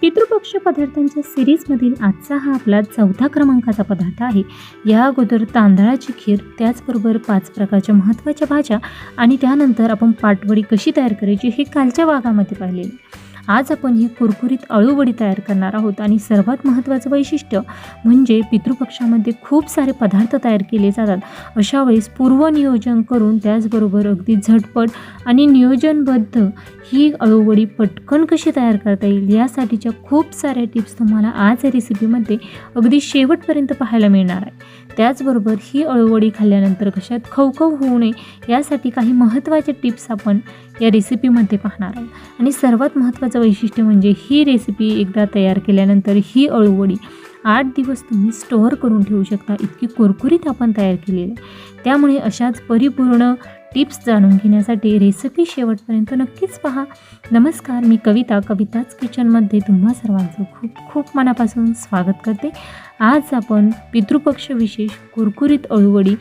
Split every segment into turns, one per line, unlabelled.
पितृपक्ष पदार्थांच्या सिरीजमधील आजचा हा आपला चौथा क्रमांकाचा पदार्थ आहे. या अगोदर तांदळाची खीर त्याचबरोबर पाच प्रकारच्या महत्त्वाच्या भाज्या आणि त्यानंतर आपण पाटवडी कशी तयार करायची हे कालच्या भागामध्ये पाहिलेली. आज आपण ही कुरकुरीत अळूवडी तयार करणार आहोत आणि सर्वात महत्त्वाचं वैशिष्ट्य म्हणजे पितृपक्षामध्ये खूप सारे पदार्थ तयार केले जातात. अशा वेळेस पूर्वनियोजन करून त्याचबरोबर अगदी झटपट आणि नियोजनबद्ध ही अळूवडी पटकन कशी तयार करता येईल यासाठीच्या खूप साऱ्या टिप्स तुम्हाला आज या रेसिपीमध्ये अगदी शेवटपर्यंत पाहायला मिळणार आहे. त्याचबरोबर ही अळूवडी खाल्ल्यानंतर कशात खवखव होऊ नये यासाठी काही महत्त्वाचे टिप्स आपण या रेसिपीमध्ये पाहणार आहोत. आणि सर्वात महत्त्वाचं वैशिष्ट्य म्हणजे ही रेसिपी एकदा तयार केल्यानंतर ही अळूवडी आठ दिवस तुम्ही स्टोअर करून ठेवू शकता. इतकी कुरकुरीत आपण तयार केलेली आहे. त्यामुळे अशाच परिपूर्ण टिप्स जाणून घेण्यासाठी रेसिपी शेवटपर्यंत नक्कीच पहा. नमस्कार मी कविता कविताच किचनमध्ये तुम्हा सर्वांचं खूप खूप मनापासून स्वागत करते. आज आपण पितृपक्ष विशेष कुरकुरीत अळूवडी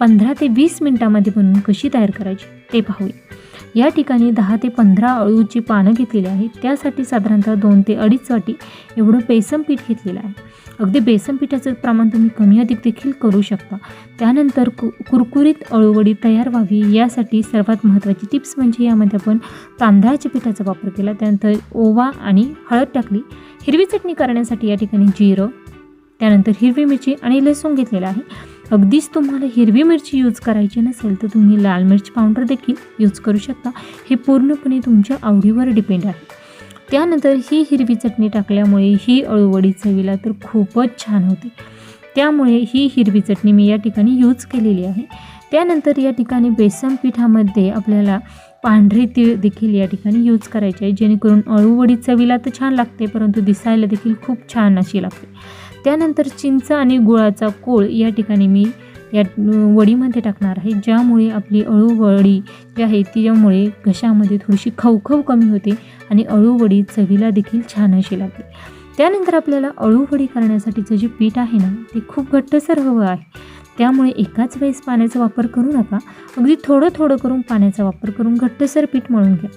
पंधरा ते वीस मिनटामध्ये बनवून कशी तयार करायची ते पाहूया. या ठिकाणी दहा ते पंधरा अळूची पानं घेतलेली आहेत. त्यासाठी साधारणतः दोन ते अडीच वाटी एवढं बेसन पीठ घेतलेलं आहे. अगदी बेसन पिठाचं प्रमाण तुम्ही कमी अधिक देखील करू शकता. त्यानंतर कु कुरकुरीत अळूवडी तयार व्हावी. यासाठी सर्वात महत्त्वाची टिप्स म्हणजे यामध्ये आपण तांदळाच्या पिठाचा वापर केला. त्यानंतर ओवा आणि हळद टाकली. हिरवी चटणी करण्यासाठी या ठिकाणी जिरं त्यानंतर हिरवी मिरची आणि लसूण घेतलेला आहे. अगदीच तुम्हाला हिरवी मिरची यूज करायची नसेल तर तुम्ही लाल मिरची पावडर देखील यूज करू शकता. हे पूर्णपणे तुमच्या आवडीवर डिपेंड आहे. त्यानंतर ही हिरवी चटणी टाकल्यामुळे ही अळूवडी चवीला तर खूपच छान होते. त्यामुळे ही हिरवी चटणी मी या ठिकाणी यूज केलेली आहे. त्यानंतर या ठिकाणी बेसन पिठामध्ये आपल्याला पांढरे तीळ देखील या ठिकाणी यूज करायचे आहे. जेणेकरून अळूवडी चवीला तर छान लागते परंतु दिसायला देखील खूप छान अशी लागते. त्यानंतर चिंच आणि गुळाचा कोळ या ठिकाणी मी या वडीमध्ये टाकणार आहे ज्यामुळे आपली अळूवडी जी आहे तिच्यामुळे घशामध्ये थोडीशी खवखव कमी होते आणि अळूवडी चवीला देखील छान अशी लागते. त्यानंतर आपल्याला अळूवडी करण्यासाठीचं जे पीठ आहे ना ते खूप घट्टसर हवं आहे. त्यामुळे एकाच वेळेस पाण्याचा वापर करू नका. अगदी थोडं थोडं करून पाण्याचा वापर करून घट्टसर पीठ मळून घ्या.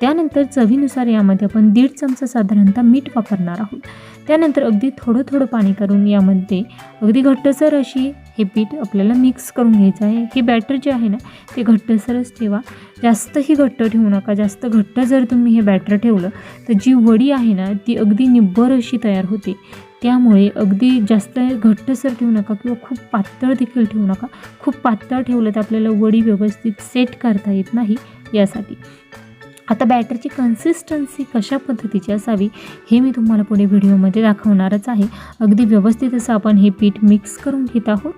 त्यानंतर चवीनुसार यामध्ये आपण दीड चमचा साधारणतः मीठ वापरणार आहोत. त्यानंतर अगदी थोडं थोडं पाणी करून यामध्ये अगदी घट्टसर अशी हे पीठ आपल्याला मिक्स करून घ्यायचं आहे. हे बॅटर जे आहे ना ते घट्टसरच ठेवा. जास्तही घट्ट ठेवू नका. जास्त घट्ट जर तुम्ही हे बॅटर ठेवलं तर जी वडी आहे ना ती अगदी निब्बर अशी तयार होते. त्यामुळे अगदी जास्त घट्टसर ठेवू नका किंवा खूप पातळ देखील ठेवू नका. खूप पातळ ठेवलं तर आपल्याला वडी व्यवस्थित सेट करता येत नाही यासाठी. आता बॅटरची कन्सिस्टन्सी कशा पद्धतीची असावी हे मी तुम्हाला पुढे व्हिडिओमध्ये दाखवणारच आहे. अगदी व्यवस्थित असं आपण हे पीठ मिक्स करून घेत आहोत.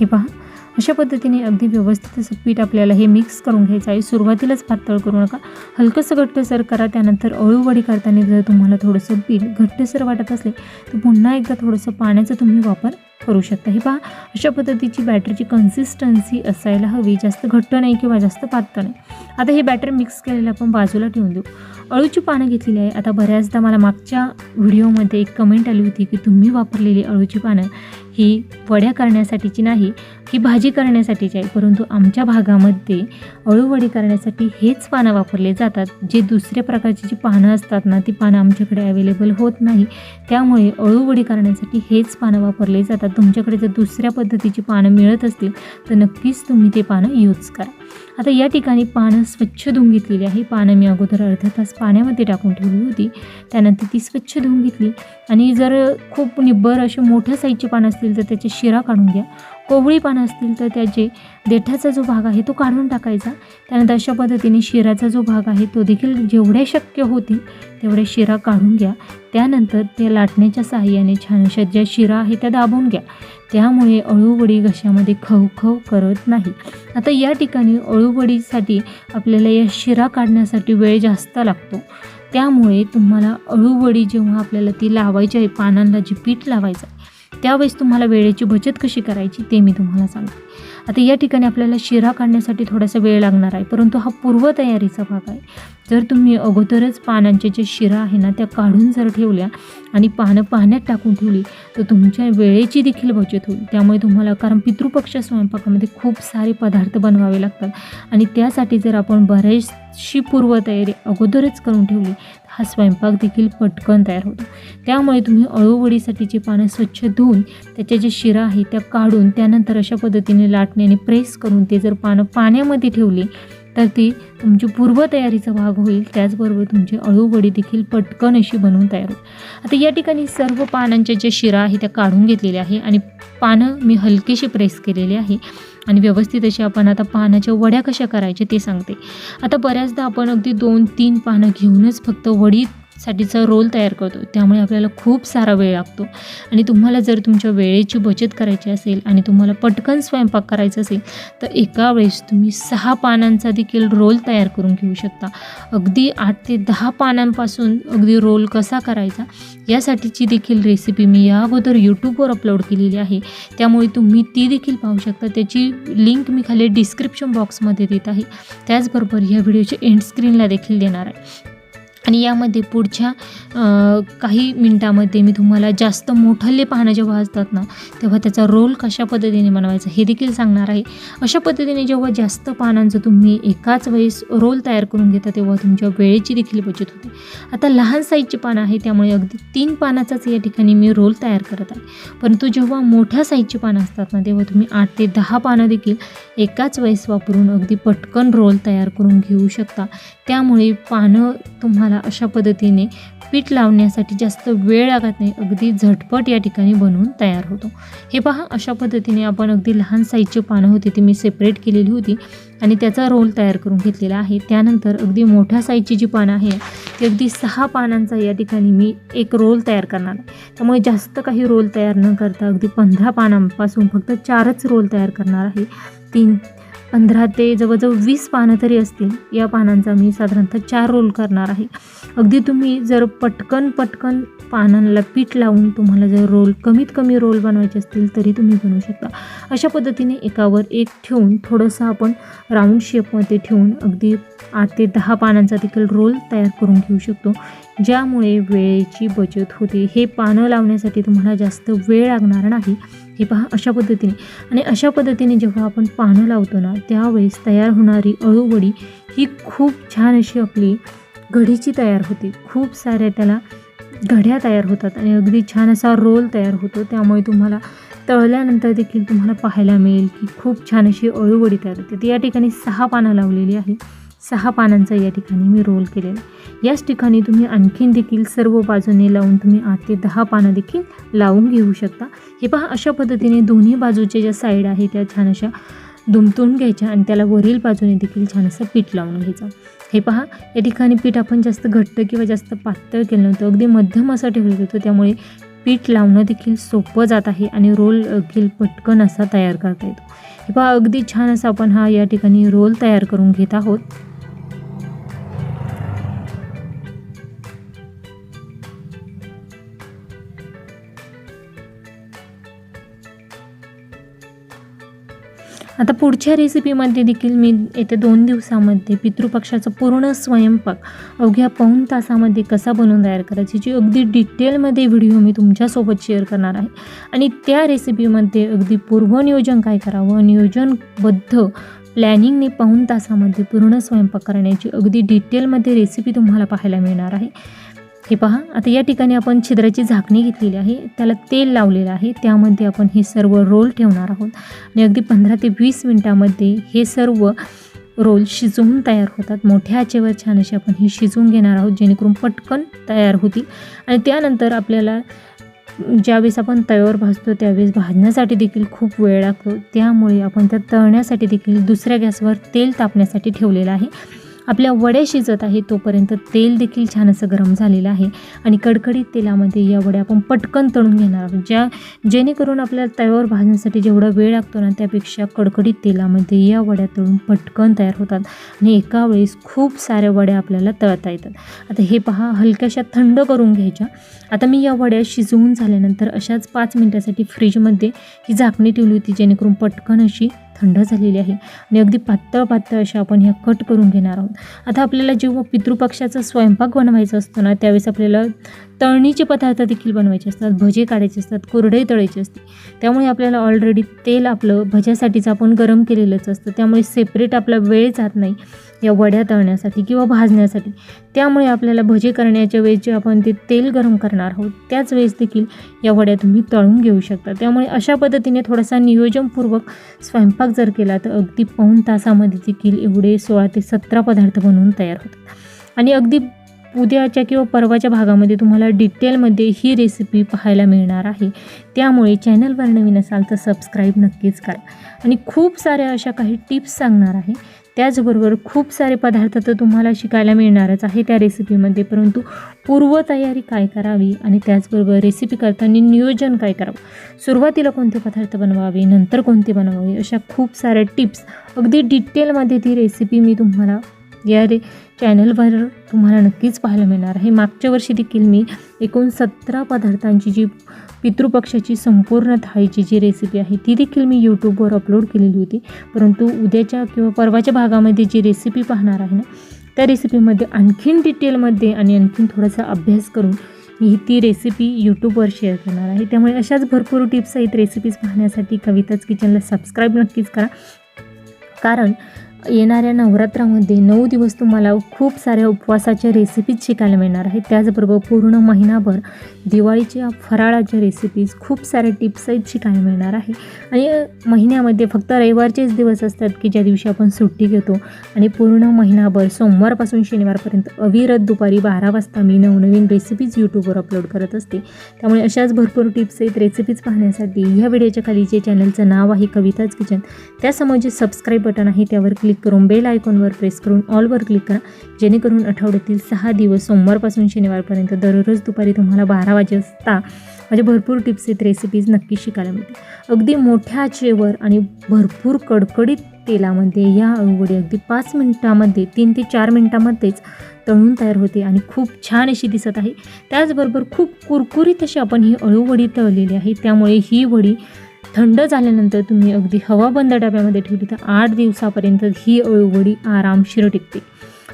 हे पहा अशा पद्धतीने अगदी व्यवस्थित असं पीठ आपल्याला हे मिक्स करून घ्यायचं आहे. सुरुवातीलाच पातळ करू नका. हलकंसं घट्टसर करा त्यानंतर अळूवडी करताना जर तुम्हाला थोडंसं पीठ घट्टसर वाटत असले तर पुन्हा एकदा थोडंसं पाण्याचा तुम्ही वापर करू शकता. हे पहा अशा पद्धतीची बॅटरची कन्सिस्टन्सी असायला हवी. जास्त घट्ट नाही किंवा जास्त पातळ नाही. आता हे बॅटर मिक्स केलेलं आपण बाजूला ठेवून देऊ. अळूची पानं घेतलेली आहे. आता बऱ्याचदा मला मागच्या व्हिडिओमध्ये एक कमेंट आली होती की तुम्ही वापरलेली अळूची पानं ही वड्या करण्यासाठीची नाही ही भाजी करण्यासाठीची आहे. परंतु आमच्या भागामध्ये अळूवडी करण्यासाठी हेच पानं वापरले जातात. जे दुसऱ्या प्रकारची जी पानं असतात ना ती पानं आमच्याकडे अवेलेबल होत नाही. त्यामुळे अळूवडी करण्यासाठी हेच पानं वापरले जातात. तुमच्याकडे जर दुसऱ्या पद्धतीची पानं मिळत असतील तर नक्कीच तुम्ही ते पानं यूज करा. आता या ठिकाणी पानं स्वच्छ धुवून घेतलेली आहे. पानं मी अगोदर अर्धा तास पाण्यामध्ये टाकून ठेवली होती. त्यानंतर ती स्वच्छ धुवून घेतली. आणि जर खूप निब्बर असे मोठ्या साईजचे पानं असतील तर त्याचे शिरा काढून घ्या. कोवळी पानं असतील तर त्याचे देठाचा जो भाग आहे तो काढून टाकायचा. त्यानंतर अशा पद्धतीने शिराचा जो भाग आहे तो देखील जेवढे शक्य होतील तेवढे शिरा काढून घ्या. त्यानंतर त्या लाटण्याच्या साहाय्याने छान अशा ज्या शिरा आहे त्या दाबून घ्या. त्यामुळे अळूवडी घशामध्ये खवखव करत नाही. आता या ठिकाणी अळूवडीसाठी आपल्याला या शिरा काढण्यासाठी वेळ जास्त लागतो. त्यामुळे तुम्हाला अळूवडी जेव्हा आपल्याला ती लावायची आहे पानांना जी पीठ लावायचं आहे त्यावेळेस तुम्हाला वेळेची बचत कशी करायची ते मी तुम्हाला सांगते. आता या ठिकाणी आपल्याला शिरा काढण्यासाठी थोडासा वेळ लागणार आहे परंतु हा पूर्वतयारीचा भाग आहे. जर तुम्ही अगोदरच पानांच्या जे शिरा आहे ना त्या काढून जर ठेवल्या आणि पानं पाण्यात टाकून ठेवली तर तुमच्या वेळेची देखील बचत होईल. त्यामुळे तुम्हाला कारण पितृपक्ष स्वयंपाकामध्ये खूप सारे पदार्थ बनवावे लागतात. आणि त्यासाठी जर आपण बरेचशी पूर्वतयारी अगोदरच करून ठेवली हा स्वयंपाक देखील पटकन तयार होतो. त्यामुळे तुम्ही अळूवडीसाठीची पानं स्वच्छ धुवून त्याच्या जे शिरा आहे त्या काढून त्यानंतर अशा पद्धतीने लाटण्याने प्रेस करून ते जर पानं पाण्यामध्ये ठेवली तर ती तुमची पूर्वतयारीचा भाग होईल. त्याचबरोबर तुमची अळूवडी देखील पटकन अशी बनवून तयार होईल. आता या ठिकाणी सर्व पानांच्या ज्या शिरा आहे त्या काढून घेतलेल्या आहे आणि पानं मी हलकीशी प्रेस केलेली आहे आणि व्यवस्थित अशी आपण आता पानाच्या वड्या कशा करायच्या ते सांगते. आता बऱ्याचदा आपण अगदी दोन तीन पानं घेऊनच फक्त वडी साठीचा रोल तयार करतो त्यामुळे आपल्याला खूप सारा वेळ लागतो. आणि तुम्हाला जर तुमच्या वेळेची बचत करायची असेल आणि तुम्हाला पटकन स्वयंपाक करायचा असेल तर एका वेळेस तुम्ही सहा पानांचा देखील रोल तयार करून घेऊ शकता. अगदी आठ ते दहा पानांपासून अगदी रोल कसा करायचा यासाठीची देखील रेसिपी मी या अगोदर यूट्यूबवर अपलोड केलेली आहे. त्यामुळे तुम्ही ती देखील पाहू शकता. त्याची लिंक मी खाली डिस्क्रिप्शन बॉक्समध्ये देत आहे. त्याचबरोबर ह्या व्हिडिओच्या एंड स्क्रीनला देखील देणार आहे. आणि यामध्ये पुढच्या काही मिनटामध्ये मी तुम्हाला जास्त मोठल्ले पाहणं जेव्हा असतात ना तेव्हा त्याचा रोल कशा पद्धतीने बनवायचा हे देखील सांगणार आहे. अशा पद्धतीने जेव्हा जास्त पानांचं तुम्ही एकाच वेळेस रोल तयार करून घेता तेव्हा तुमच्या वेळेची देखील बचत होते. आता लहान साईजची पानं आहे त्यामुळे अगदी तीन पानाचाच या ठिकाणी मी रोल तयार करत आहे. परंतु जेव्हा मोठ्या साईजची पानं असतात ना तेव्हा तुम्ही आठ ते दहा पानं देखील एकाच वेळेस वापरून अगदी पटकन रोल तयार करून घेऊ शकता. त्यामुळे पानं तुम्हाला अशा पद्धतीने पीठ लावण्यासाठी जास्त वेळ लागत नाही. अगदी झटपट या ठिकाणी बनवून तयार होतो. हे पहा अशा पद्धतीने आपण अगदी लहान साईजची पानं होती ती मी सेपरेट केलेली होती आणि त्याचा रोल तयार करून घेतलेला आहे. त्यानंतर अगदी मोठ्या साईजची जी पानं आहे ती अगदी सहा पानांचा या ठिकाणी मी एक रोल तयार करणार आहे. त्यामुळे जास्त काही रोल तयार न करता अगदी पंधरा पानांपासून फक्त चारच रोल तयार करणार आहे. तीन पंधरा ते जवळजवळ वीस पानं तरी असतील. या पानांचा मी साधारणतः चार रोल करणार आहे. अगदी तुम्ही जर पटकन पटकन पानांना पीठ लावून तुम्हाला जर रोल कमीत कमी रोल बनवायचे असतील तरी तुम्ही बनवू शकता. अशा पद्धतीने एकावर एक ठेवून थोडंसं आपण राऊंड शेपमध्ये ठेवून अगदी आठ ते दहा पानांचा देखील रोल तयार करून घेऊ शकतो. ज्यामुळे वेळेची बचत होते. हे पानं लावण्यासाठी तुम्हाला जास्त वेळ लागणार नाही. हे पहा अशा पद्धतीने. आणि अशा पद्धतीने जेव्हा आपण पानं लावतो ना त्यावेळेस तयार होणारी अळूवडी ही खूप छान अशी आपली घडीची तयार होते. खूप साऱ्या त्याला घड्या तयार होतात आणि अगदी छान असा रोल तयार होतो. त्यामुळे तुम्हाला तळल्यानंतर देखील तुम्हाला पाहायला मिळेल की खूप छान अशी अळूवडी तयार होते. ती या ठिकाणी सहा पानं लावलेली आहे. सहा पानांचा या ठिकाणी मी रोल केलेला याच ठिकाणी तुम्ही आणखीन देखील सर्व बाजूने लावून तुम्ही आठ ते दहा पानं देखील लावून घेऊ शकता. हे पहा अशा पद्धतीने दोन्ही बाजूचे ज्या साईड आहे त्या छान अशा दुमतून घ्यायच्या आणि त्याला वरील बाजूने देखील छान असं पीठ लावून घ्यायचं. हे पहा या ठिकाणी पीठ आपण जास्त घट्ट किंवा जास्त पातळ केलं नव्हतं. अगदी मध्यम असं ठेवलं होतं. त्यामुळे पीठ लावणं देखील सोपं जात आहे आणि रोल देखील पटकन असा तयार करता येतो. हे पहा अगदी छान असा आपण हा या ठिकाणी रोल तयार करून घेत आहोत. आता पुढच्या रेसिपीमध्ये देखील मी येत्या दोन दिवसामध्ये पितृपक्षाचा पूर्ण स्वयंपाक अवघ्या पाऊन तासामध्ये कसा बनवून तयार करायची जी अगदी डिटेलमध्ये व्हिडिओ मी तुमच्यासोबत शेअर करणार आहे. आणि त्या रेसिपीमध्ये अगदी पूर्वनियोजन काय करावं? नियोजनबद्ध प्लॅनिंगने पाऊन तासामध्ये पूर्ण स्वयंपाक करण्याची अगदी डिटेलमध्ये रेसिपी तुम्हाला पाहायला मिळणार आहे. हे पहा आता या ठिकाणी आपण छिद्राची झाकणी घेतलेली आहे त्याला तेल लावलेलं आहे त्यामध्ये आपण हे सर्व रोल ठेवणार आहोत. आणि अगदी पंधरा ते वीस मिनटामध्ये हे सर्व रोल शिजवून तयार होतात. मोठ्या आचेवर छान असे आपण हे शिजवून घेणार आहोत जेणेकरून पटकन तयार होतील. आणि त्यानंतर आपल्याला ज्यावेळेस आपण तव्यावर भाजतो त्यावेळेस भाजण्यासाठी देखील खूप वेळ लागतो. त्यामुळे आपण त्या तळण्यासाठी देखील दुसऱ्या गॅसवर तेल तापण्यासाठी ठेवलेलं आहे. आपल्या वड्या शिजत आहे तोपर्यंत तेल देखील छान असं गरम झालेलं आहे. आणि कडकडीत तेलामध्ये या वड्या आपण पटकन तळून घेणार आहोत ज्या जेणेकरून आपल्याला तव्यावर भाजण्यासाठी जेवढा वेळ लागतो ना त्यापेक्षा कडकडीत तेलामध्ये या वड्या तळून पटकन तयार होतात. आणि एका वेळेस खूप साऱ्या वड्या आपल्याला तळता येतात. आता हे पहा हलक्याशा थंड करून घ्यायच्या. आता मी या वड्या शिजवून झाल्यानंतर अशाच पाच मिनटासाठी फ्रीजमध्ये ही झाकणी ठेवली होती जेणेकरून पटकन अशी थंड झालेली आहे. आणि अगदी पातळ पातळ अशा आपण ह्या कट करून घेणार आहोत. आता आपल्याला जेव्हा पितृपक्षाचा स्वयंपाक बनवायचा असतो ना त्यावेळेस आपल्याला तळणीचे पदार्थ देखील बनवायचे असतात भजे काढायचे असतात कोरडे तळायचे असते. त्यामुळे आपल्याला ऑलरेडी तेल आपलं भज्यासाठीचं आपण गरम केलेलंच असतं. त्यामुळे सेपरेट आपला वेळ जात नाही या वड्या तळण्यासाठी किंवा भाजण्यासाठी. त्यामुळे आपल्याला भजे करण्याच्या वेळेस जे आपण ते तेल गरम करणार आहोत त्याच वेळेस देखील या वड्या तुम्ही तळून घेऊ शकता. त्यामुळे अशा पद्धतीने थोडासा नियोजनपूर्वक स्वयंपाक जर केला तर अगदी पाऊण तासामध्ये देखील एवढे सोळा ते सतरा पदार्थ बनवून तयार होतात. आणि अगदी उद्याच्या किंवा परवाच्या भागामध्ये तुम्हाला डिटेलमध्ये ही रेसिपी पाहायला मिळणार आहे. त्यामुळे चॅनलवर नवीन असाल तर सबस्क्राईब नक्कीच करा. आणि खूप साऱ्या अशा काही टिप्स सांगणार आहे. त्याचबरोबर खूप सारे पदार्थ तर तुम्हाला शिकायला मिळणारच आहे त्या रेसिपीमध्ये परंतु पूर्वतयारी काय करावी आणि त्याचबरोबर रेसिपी करताना नियोजन काय करावं? सुरुवातीला कोणते पदार्थ बनवावे? नंतर कोणते बनवावे? अशा खूप साऱ्या टिप्स अगदी डिटेलमध्ये ती रेसिपी मी तुम्हाला या रे चॅनलवर तुम्हाला नक्कीच पाहायला मिळणार आहे. मागच्या वर्षी देखील मी एकूण सतरा पदार्थांची जी पितृपक्षाची संपूर्ण थाळीची जी रेसिपी आहे ती देखील मी यूट्यूबवर अपलोड केलेली होती. परंतु उद्याच्या किंवा परवाच्या भागामध्ये जी रेसिपी पाहणार आहे ना त्या रेसिपीमध्ये आणखीन डिटेलमध्ये आणि आणखीन थोडासा अभ्यास करून मी ती रेसिपी यूट्यूबवर शेअर करणार आहे. त्यामुळे अशाच भरपूर टिप्स आहेत रेसिपीज पाहण्यासाठी. कविताच किचनला सबस्क्राईब नक्कीच करा. कारण येणाऱ्या नवरात्रामध्ये नऊ दिवस तुम्हाला खूप साऱ्या उपवासाच्या रेसिपीज शिकायला मिळणार आहेत. त्याचबरोबर पूर्ण महिनाभर दिवाळीच्या फराळाच्या रेसिपीज खूप साऱ्या टिप्स आहेत शिकायला मिळणार आहे. आणि महिन्यामध्ये फक्त रविवारचेच दिवस असतात की ज्या दिवशी आपण सुट्टी घेतो. आणि पूर्ण महिनाभर सोमवारपासून शनिवारपर्यंत अविरत दुपारी बारा वाजता मी नवनवीन रेसिपीज यूट्यूबवर अपलोड करत असते. त्यामुळे अशाच भरपूर टिप्स आहेत रेसिपीज पाहण्यासाठी ह्या व्हिडिओच्या खाली जे चॅनलचं नाव आहे कविताज किचन त्यासमोर जे सबस्क्राईब बटन आहे त्यावर क्लिक क्लिक करून बेल आयकॉनवर प्रेस करून ऑलवर क्लिक करा. जेणेकरून आठवड्यातील सहा दिवस सोमवारपासून शनिवारपर्यंत दररोज दुपारी तुम्हाला बारा वाजता म्हणजे भरपूर टिप्स आहेत रेसिपीज नक्की शिकायला मिळतील. अगदी मोठ्या आचेवर आणि भरपूर कडकडीत तेलामध्ये या अळूवडी अगदी पाच मिनटामध्ये तीन ते चार मिनटामध्येच तळून तयार होते आणि खूप छान अशी दिसत आहे. त्याचबरोबर खूप कुरकुरीत अशी आपण ही अळूवडी तळलेली आहे. त्यामुळे ही वडी थंड झाल्यानंतर तुम्ही अगदी हवाबंद डब्यामध्ये ठेवली तर आठ दिवसापर्यंत ही अळूवडी आरामशीर टिकते.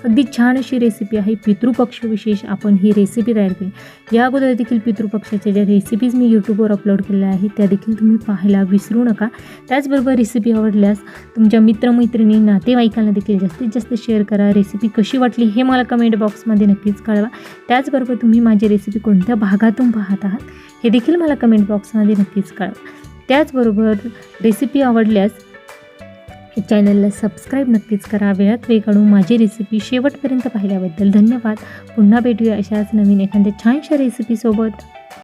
अगदी छान अशी रेसिपी आहे. पितृपक्ष विशेष आपण ही रेसिपी तयार केली. या अगोदर देखील पितृपक्षाच्या ज्या रेसिपीज मी यूट्यूबवर अपलोड केलेल्या आहेत त्या देखील तुम्ही पाहायला विसरू नका. त्याचबरोबर रेसिपी आवडल्यास तुमच्या मित्रमैत्रिणी नातेवाईकांना देखील जास्तीत जास्त शेअर करा. रेसिपी कशी वाटली हे मला कमेंट बॉक्समध्ये नक्कीच कळवा. त्याचबरोबर तुम्ही माझी रेसिपी कोणत्या भागातून पाहत आहात हे देखील मला कमेंट बॉक्समध्ये नक्कीच कळवा. त्याचबरोबर रेसिपी आवडल्यास चॅनलला सबस्क्राईब नक्कीच करा. वेळात वेळ काढून माझी रेसिपी शेवटपर्यंत पाहिल्याबद्दल धन्यवाद. पुन्हा भेटूया अशाच नवीन एखाद्या छानशा रेसिपीसोबत